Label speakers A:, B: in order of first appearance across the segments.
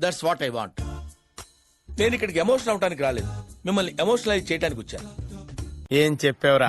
A: That's what I want నేను ఇక్కడికి emotion అవడానికి రాలేదు. మిమ్మల్ని ఎమోషనలైజ్ చేయడానికి వచ్చాను.
B: ఏం చెప్పావురా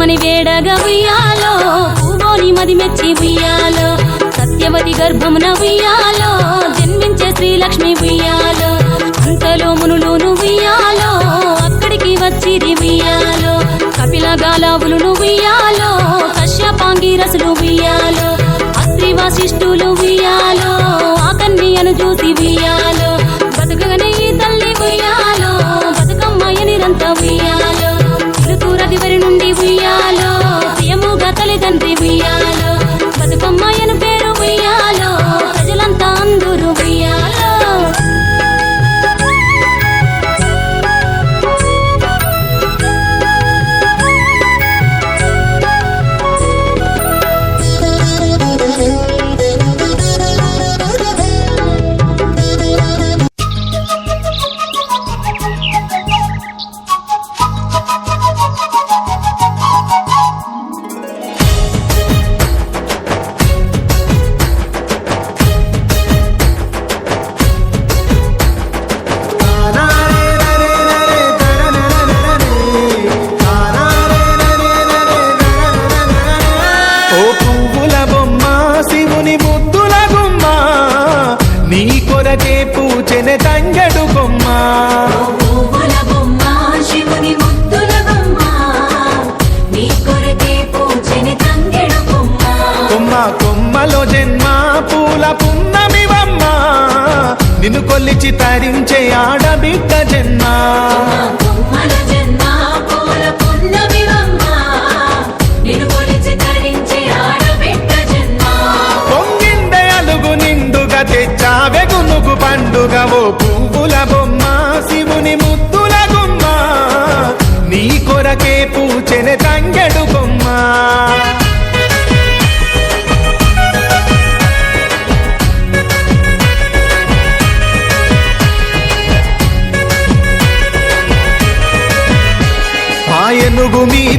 C: పుట్టమని వేడగా ఉయ్యాలో భూమోని మది మెచ్చి ఉయ్యాలో సత్యవతి గర్భమున ఉయ్యాలో జన్మించే శ్రీలక్ష్మి ఉయ్యాలో అంతలో మునులు ఉయ్యాలో అక్కడికి వచ్చి ఉయ్యాలో కపిల గాలావులు ఉయ్యాలో కశ్యపాంగి రసులు ఉయ్యాలో అత్రి వశిష్ఠులు ఉయ్యాలో ఆకన్యను చూసి ఉయ్యాలో.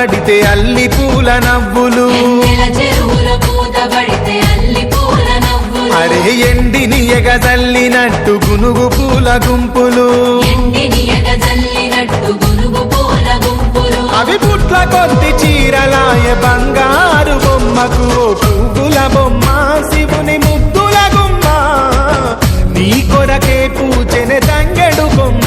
D: పూతబడితే అల్లి పూల నవ్వులు. అరే ఎండిని ఎగజల్లినట్టు గునుగు పూల గుంపులు. అవి పుట్ల కొద్ది చీరలాయ బంగారు బొమ్మకు పువ్వుల బొమ్మ శివుని ముద్దుల గుమ్మ. నీ కొరకే పూచెన తంగడు బొమ్మ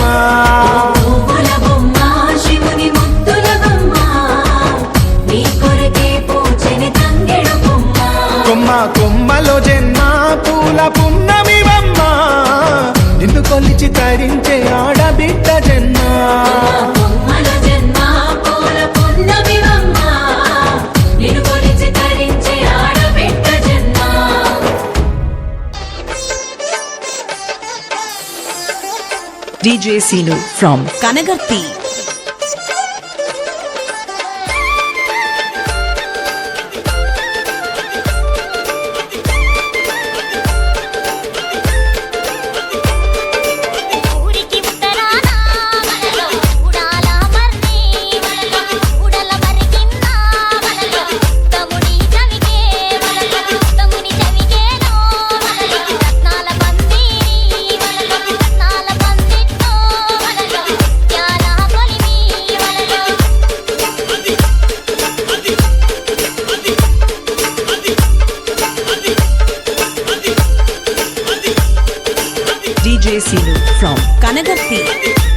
D: అమ్మా కొమ్మలో జన్మ పూల పున్నమివమ్మ. నిన్ను కొలిచి తరించే ఆడబిడ్డ జన్మ.
E: DJ Sinu from Kanagarti. From Kanagathi.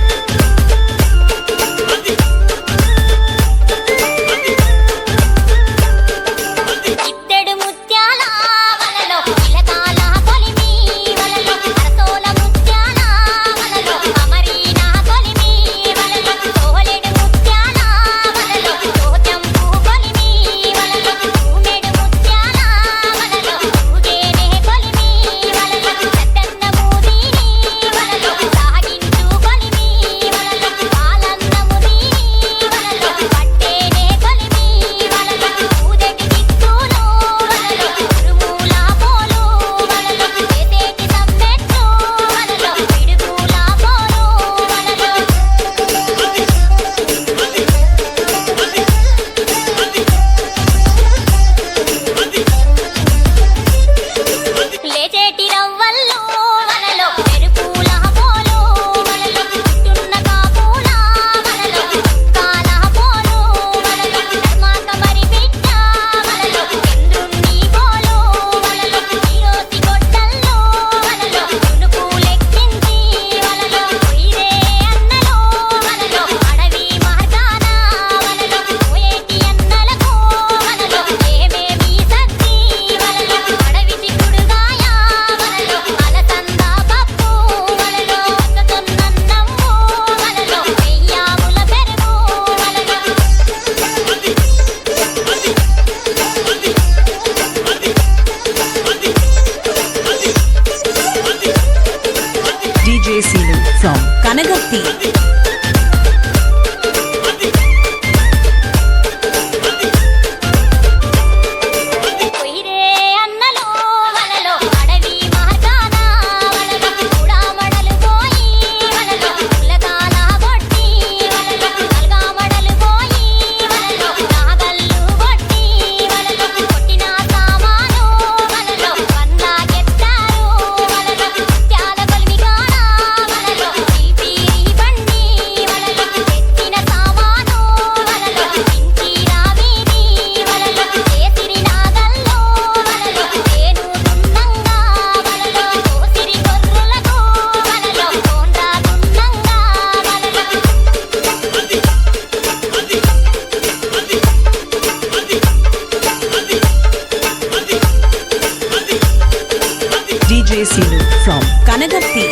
E: డీజేసీలు ఫ్రమ్ కనగర్తి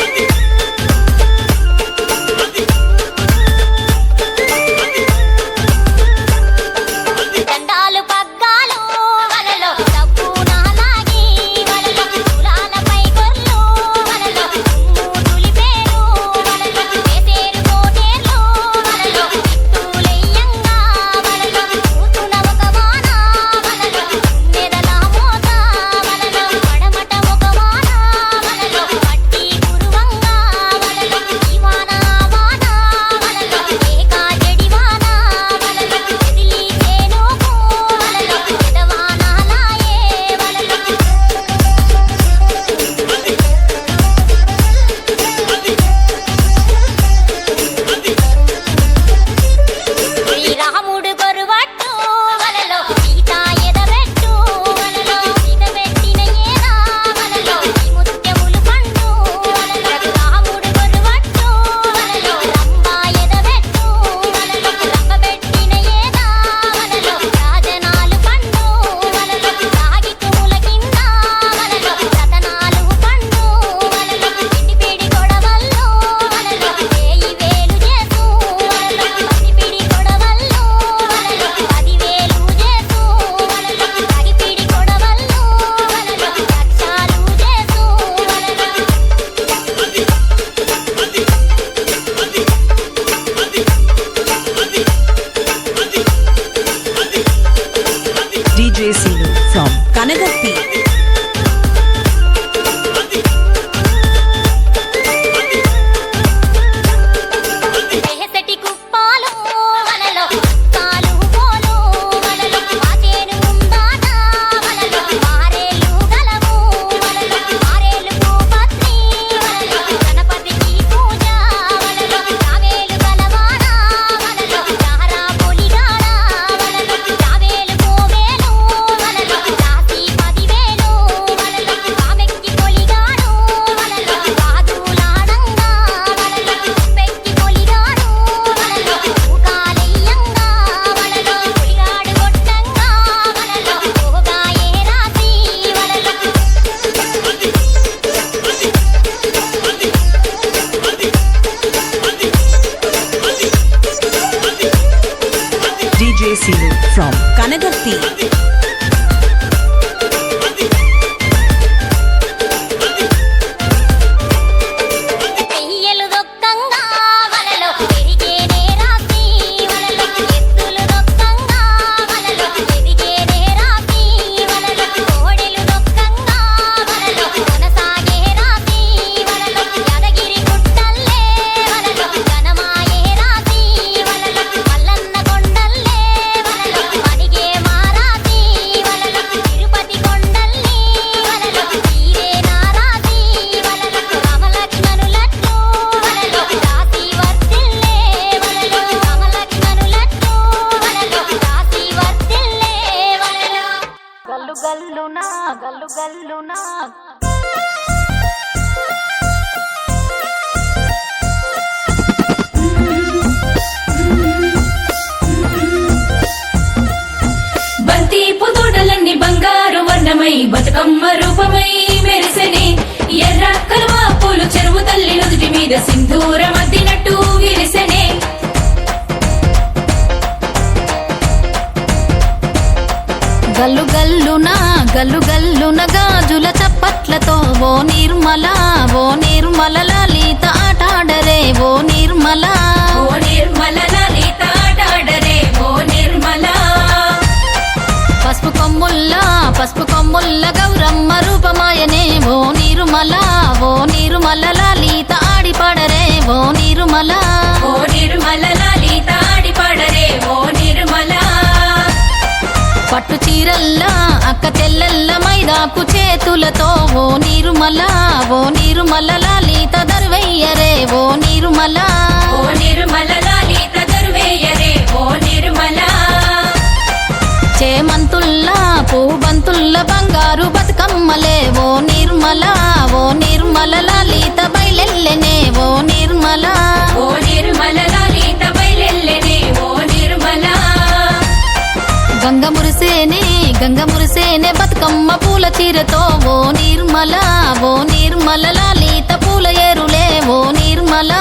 E: కలువ చెరువు తల్లి నుదుటి మీద సింధూరం అద్దినట్టు విరిసెనే.
F: గల్లు గల్లున గల్లు గల్లున గాజుల చప్పట్లతో ఓ నిర్మల ఓ నిర్మల లలిత ఆటాడరే ఓ నిర్మల.
E: ఓ నిర్మల లలిత ఆటాడరే ఓ నిర్మల.
F: పసుపు కొమ్ముల్లా పసుపు కొమ్ముల్ల గౌరమ్మ పట్టు చీరల్లా అక్క తెల్లల్ల మైదాకు చేతులతో ఓ నిర్మల ఓ నిర్మల లలిత దర్వయ్యరే ఓ నిర్మల.
E: ఓ నిర్మల లలిత దర్వేయరే ఓ నిర్మల.
F: చేమంతుల్లా పూబంతుల్ల బంగారు బతుకమ్మలే ఓ నిర్మల ఓ నిర్మల మురిసేనే గంగ మురిసేనే బతుకమ్మ పూల చీరతో ఓ నిర్మల ఓ నిర్మల లలిత పూల ఎరులే ఓ నిర్మలా.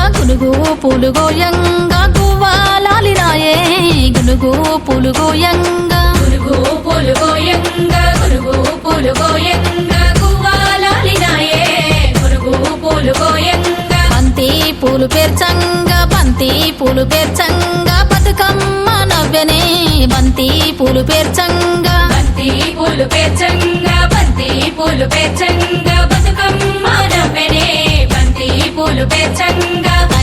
F: గునుగు పులుగు యంగ గువ్వాలాలినాయే గునుగు పులుగు యంగ
E: గురుగు పులుగు యంగ గురుగు పులుగు యంగ గువ్వాలాలినాయే గురుగో పులుగు యంగ
F: బంతి పూలు పేర్చంగ బంతి పూలు పేర్చంగ బతుకమ్మ నవ్వనే.
G: బంతి పూలు పేర్చంగ.
H: బంతి పూలు పేర్చంగ బంతి పూలు పేర్చంగ బతుకమ్మ నవ్వనే. బంతి పూలు పేర్చంగా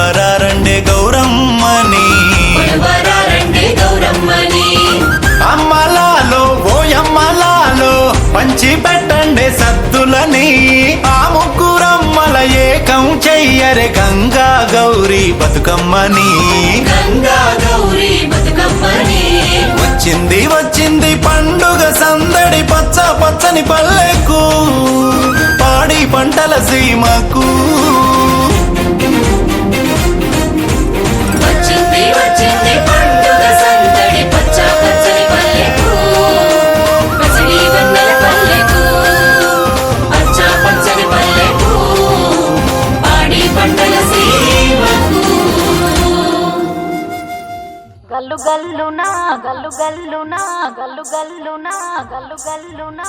D: వరారండే గౌరమ్మని. అమ్మలాలో ఓ అమ్మలాలో పంచి పెట్టండే సద్దులని ఆ ముగ్గురమ్మల ఏకం చెయ్యరే గౌరీ బతుకమ్మని.
H: గంగా గౌరీ బతుకమ్మని.
D: వచ్చింది వచ్చింది పండుగ సందడి పచ్చ పచ్చని పల్లెకు పాడి పంటల సీమకు.
G: గల్లు గల్లునా గల్లు గల్లునా గల్లు గల్లునా గల్లు గల్లునా.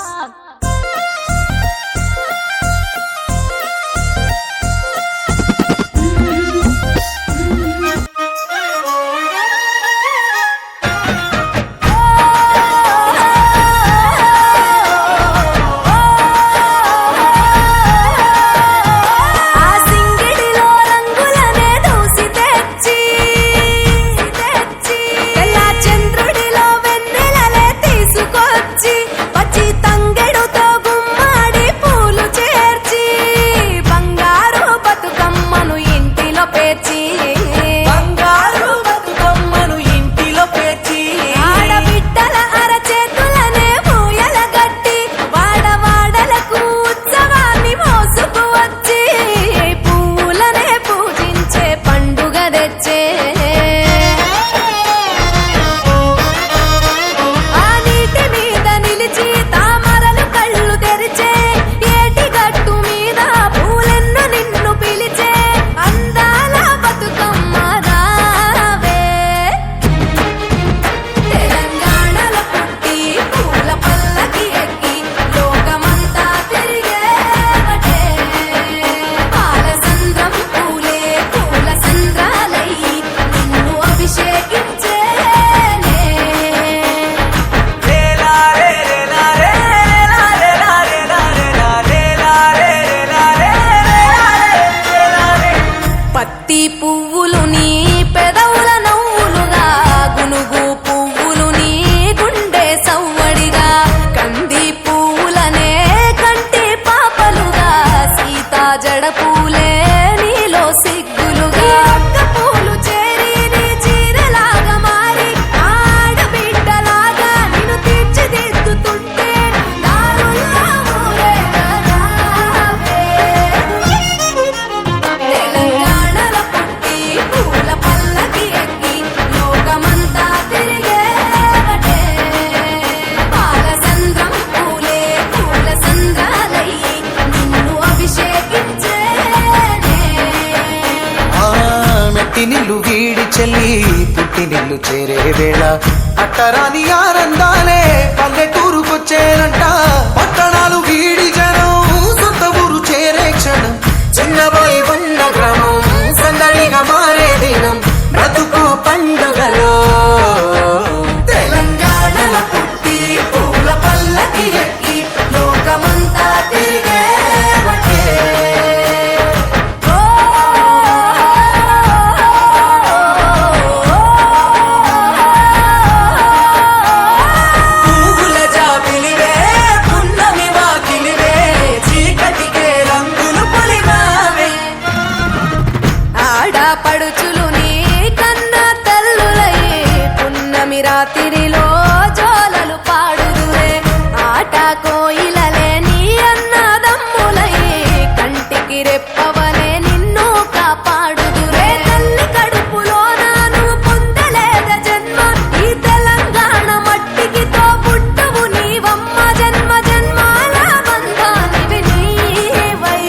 G: కాపాడుదురే. తల్లి కడుపులో నాను పొందలేద జన్మ. ఈ తెలంగాణ మట్టికి తో పుట్టవు నీవమ్మ జన్మ జన్మాల బంధానివి నీవై.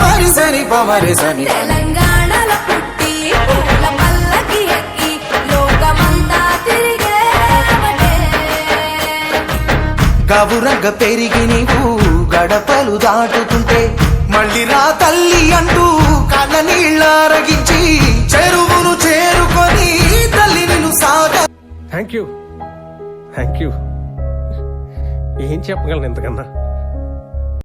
I: మరి సరి పమరి సని
G: తెలంగాణలో పుట్టి పూల పల్లకి ఎక్కి లోకమంతా
J: గవురగ పెరిగి నీవు గడపలు దాటుతుంటే మళ్ళీ నా తల్లి అంటూ కళ్ళ నీళ్ళరగించి చెరువును చేరుకొని తల్లి నిన్ను సాగ
K: థ్యాంక్ యూ థ్యాంక్ యూ ఏం చెప్పగలను ఇంతకన్నా?